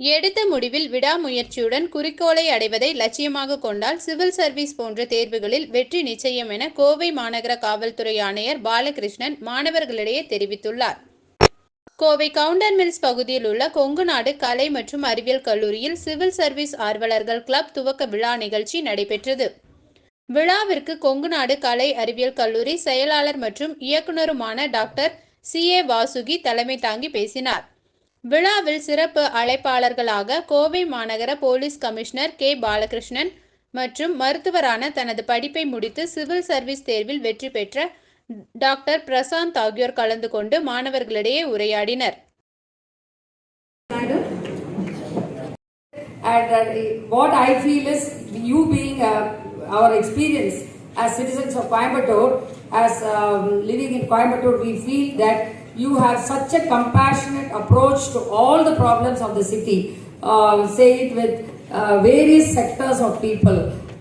எடுத்த முடிவில் விடாமுயற்சியுடன் குறிக்கோளை அடைவதை லட்சியமாக கொண்டால் சிவில் சர்வீஸ் போன்ற தேர்வுகளில் வெற்றி நிச்சயம் என கோவை மாநகர காவல்துறை ஆணையர் பாலகிருஷ்ணன் மாணவர்களிடையே தெரிவித்துள்ளார். கோவை கவுண்டர் மில்ஸ் பகுதியில் உள்ள கொங்குநாடு கலை மற்றும் அறிவியல் கல்லூரியில் சிவில் சர்வீஸ் ஆர்வலர்கள் கிளப் துவக்க விழா நிகழ்ச்சி நடைபெற்றது. விழாவிற்கு கொங்குநாடு கலை அறிவியல் கல்லூரி செயலாளர் மற்றும் இயக்குனருமான டாக்டர் சி ஏ வாசுகி தலைமை தாங்கி பேசினார். விழாவில் சிறப்பு அழைப்பாளர்களாக கோவை மாநகர போலீஸ் கமிஷனர் கே. பாலகிருஷ்ணன் மற்றும் மருத்துவரான தனது படிப்பை முடித்து சிவில் சர்வீஸ் தேர்வில் வெற்றி பெற்ற டாக்டர் பிரசாந்த் ஆகியோர் கலந்து கொண்டு மாணவர்களிடையே உரையாடினர். And uh, what I feel is you being uh, our experience as citizens of Coimbatore, as um, living in Coimbatore, we feel that you have such a compassionate approach to all the problems of the city. Uh, say it with uh, various sectors of people,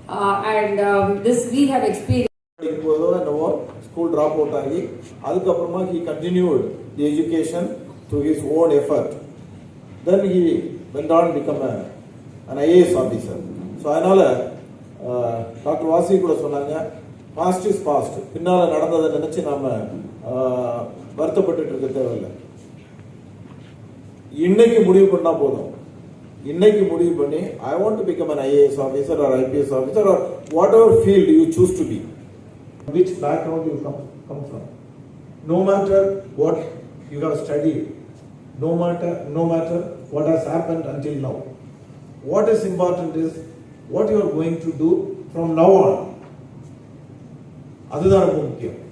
uh, and um, this we have experienced. படிக்கும்போதோ என்னவோ school drop out ஆகி அதுக்கப்புறமா he continued the education through his own effort then he went on become an IAS officer so அதனால doctor வாசி கூட சொன்னாங்க past is past பின்னால் நடந்ததை நினச்சி நாம் வருத்தப்பட்டு இருக்க தேவையில்லை இன்னைக்கு முடிவு பண்ணால் போதும் இன்னைக்கு முடிவு பண்ணி I want to become an IAS officer or IPS officer or whatever field you choose to be which background you come come from no matter what you have studied, no matter, no matter what has happened until now. What is important is what you are going to do from now on. அதுதான் ரொம்ப முக்கியம்.